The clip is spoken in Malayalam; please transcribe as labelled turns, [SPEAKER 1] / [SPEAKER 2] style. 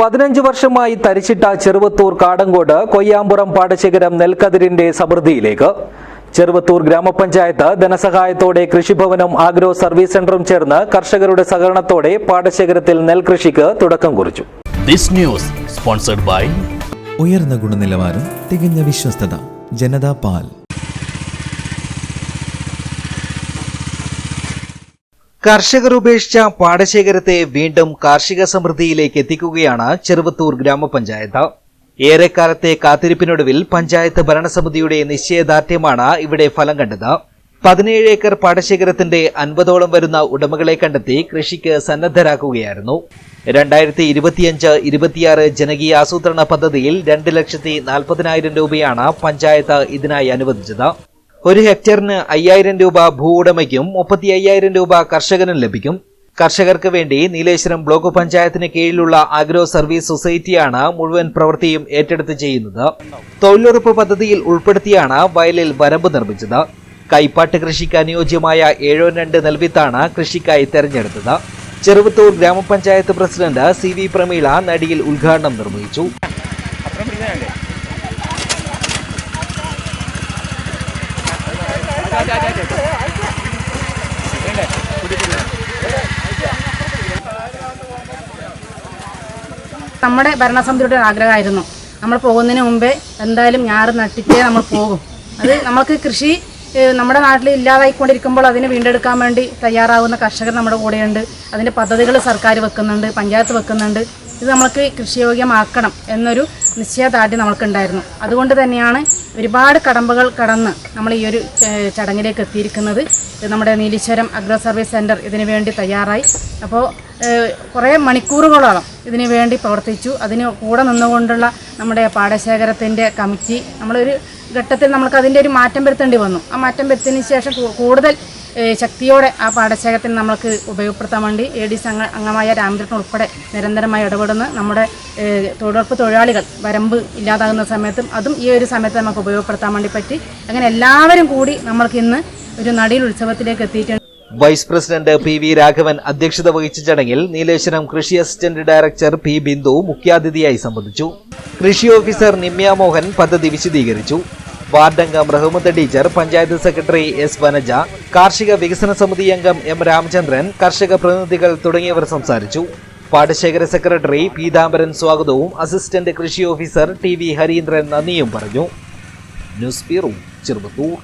[SPEAKER 1] പതിനഞ്ച് വർഷമായി തരിച്ചിട്ട ചെറുവത്തൂർ കാടങ്കോട് കൊയ്യാമ്പുറം പാടശേഖരം നെൽക്കതിരിന്റെ സമൃദ്ധിയിലേക്ക്. ചെറുവത്തൂർ ഗ്രാമപഞ്ചായത്ത് ധനസഹായത്തോടെ കൃഷിഭവനും ആഗ്രോ സർവീസ് സെന്ററും ചേർന്ന് കർഷകരുടെ സഹകരണത്തോടെ പാടശേഖരത്തിൽ നെൽകൃഷിക്ക് തുടക്കം കുറിച്ചു.
[SPEAKER 2] This news sponsored by
[SPEAKER 3] ഉയർന്ന ഗുണനിലവാരം തികഞ്ഞ വിശ്വസ്തത ജനതാ പാൽ.
[SPEAKER 1] കർഷകർ ഉപേക്ഷിച്ച പാടശേഖരത്തെ വീണ്ടും കാർഷിക സമൃദ്ധിയിലേക്ക് എത്തിക്കുകയാണ് ചെറുവത്തൂർ ഗ്രാമപഞ്ചായത്ത്. ഏറെക്കാലത്തെ കാത്തിരിപ്പിനൊടുവിൽ പഞ്ചായത്ത് ഭരണസമിതിയുടെ നിശ്ചയദാർഢ്യമാണ് ഇവിടെ ഫലം കണ്ടത്. പതിനേഴ് ഏക്കർ പാടശേഖരത്തിന്റെ അൻപതോളം വരുന്ന ഉടമകളെ കണ്ടെത്തി കൃഷിക്ക് സന്നദ്ധരാക്കുകയായിരുന്നു. രണ്ടായിരത്തി ഇരുപത്തിയഞ്ച് ഇരുപത്തിയാറ് ജനകീയ ആസൂത്രണ പദ്ധതിയിൽ രണ്ട് ലക്ഷത്തി നാൽപ്പതിനായിരം രൂപയാണ് പഞ്ചായത്ത് ഇതിനായി അനുവദിച്ചത്. ഒരു ഹെക്ടറിന് അയ്യായിരം രൂപ ഭൂ ഉടമയ്ക്കും മുപ്പത്തി അയ്യായിരം രൂപ കർഷകനും ലഭിക്കും. കർഷകർക്ക് വേണ്ടി നീലേശ്വരം ബ്ലോക്ക് പഞ്ചായത്തിന് കീഴിലുള്ള അഗ്രോ സർവീസ് സൊസൈറ്റിയാണ് മുഴുവൻ പ്രവൃത്തിയും ഏറ്റെടുത്ത് ചെയ്യുന്നത്. തൊഴിലുറപ്പ് പദ്ധതിയിൽ ഉൾപ്പെടുത്തിയാണ് വയലിൽ വരമ്പ് നിർമ്മിച്ചത്. കൈപ്പാട്ട് കൃഷിക്ക് അനുയോജ്യമായ ഏഴോ രണ്ട് നെൽവിത്താണ് കൃഷിക്കായി തെരഞ്ഞെടുത്തത്. ചെറുവത്തൂർ ഗ്രാമപഞ്ചായത്ത് പ്രസിഡന്റ് സി വി പ്രമീള നടിയിൽ ഉദ്ഘാടനം നിർവഹിച്ചു.
[SPEAKER 4] നമ്മുടെ ഭരണസമിതിയുടെ ആഗ്രഹമായിരുന്നു. നമ്മൾ പോകുന്നതിന് മുമ്പേ എന്തായാലും ഞാറ് നട്ടിട്ടേ നമ്മൾ പോകും. അത് നമ്മൾക്ക് കൃഷി നമ്മുടെ നാട്ടിൽ ഇല്ലാതായിക്കൊണ്ടിരിക്കുമ്പോൾ അതിനെ വീണ്ടെടുക്കാൻ വേണ്ടി തയ്യാറാവുന്ന കർഷകർ നമ്മുടെ കൂടെയുണ്ട്. അതിന്റെ പദ്ധതികൾ സർക്കാർ വെക്കുന്നുണ്ട് പഞ്ചായത്ത് വെക്കുന്നുണ്ട്. ഇത് നമ്മൾക്ക് കൃഷിയോഗ്യമാക്കണം എന്നൊരു നിശ്ചയദാർഢ്യം നമ്മൾക്കുണ്ടായിരുന്നു. അതുകൊണ്ട് തന്നെയാണ് ഒരുപാട് കടമ്പകൾ കടന്ന് നമ്മൾ ഈ ഒരു ചടങ്ങിലേക്ക് എത്തിയിരിക്കുന്നത്. നമ്മുടെ നീലീശ്വരം അഗ്രോ സർവീസ് സെന്റർ ഇതിനു വേണ്ടി തയ്യാറായി. അപ്പോൾ കുറേ മണിക്കൂറുകളോളം ഇതിനു വേണ്ടി പ്രവർത്തിച്ചു. അതിന് കൂടെ നിന്നുകൊണ്ടുള്ള നമ്മുടെ പാടശേഖരത്തിന്റെ കമ്മിറ്റി നമ്മളൊരു ഘട്ടത്തിൽ നമുക്ക് അതിന്റെ ഒരു മാറ്റം വരുത്തേണ്ടി വന്നു. ആ മാറ്റം വരുത്തിയതിന് ശേഷം കൂടുതൽ ശക്തിയോടെ ആ പാടശേഖരത്തിന് നമ്മൾക്ക് ഉപയോഗപ്പെടുത്താൻ വേണ്ടി എ ഡി സി അംഗ അംഗമായ രാമചന്ദ്രൻ ഉൾപ്പെടെ നിരന്തരമായി ഇടപെടുന്ന നമ്മുടെ തൊഴിലുറപ്പ് തൊഴിലാളികൾ വരമ്പ് ഇല്ലാതാകുന്ന സമയത്തും അതും ഈ ഒരു സമയത്ത് നമുക്ക് ഉപയോഗപ്പെടുത്താൻ വേണ്ടി പറ്റി. അങ്ങനെ എല്ലാവരും കൂടി നമ്മൾക്ക് ഇന്ന് ഒരു നടിയിൽ ഉത്സവത്തിലേക്ക് എത്തിയിട്ടുണ്ട്.
[SPEAKER 1] Vice president P V Raghavan അധ്യക്ഷത വഹിച്ച ചടങ്ങിൽ നീലേശ്വരം കൃഷി അസിസ്റ്റന്റ് ഡയറക്ടർ പി ബിന്ദു മുഖ്യാതിഥിയായി സംബന്ധിച്ചു. കൃഷി ഓഫീസർ നിമ്യ മോഹൻ പദ്ധതി വിശദീകരിച്ചു. വാർഡംഗം Rahmath teacher panchayat secretary S Vanaja കാർഷിക വികസന സമിതി അംഗം എം രാമചന്ദ്രൻ കർഷക പ്രതിനിധികൾ തുടങ്ങിയവർ സംസാരിച്ചു. പാടശേഖര സെക്രട്ടറി പീതാംബരൻ സ്വാഗതവും അസിസ്റ്റന്റ് കൃഷി ഓഫീസർ ടി വി ഹരീന്ദ്രൻ നന്ദിയും പറഞ്ഞു. News bureau ചെറുപ്പത്തൂർ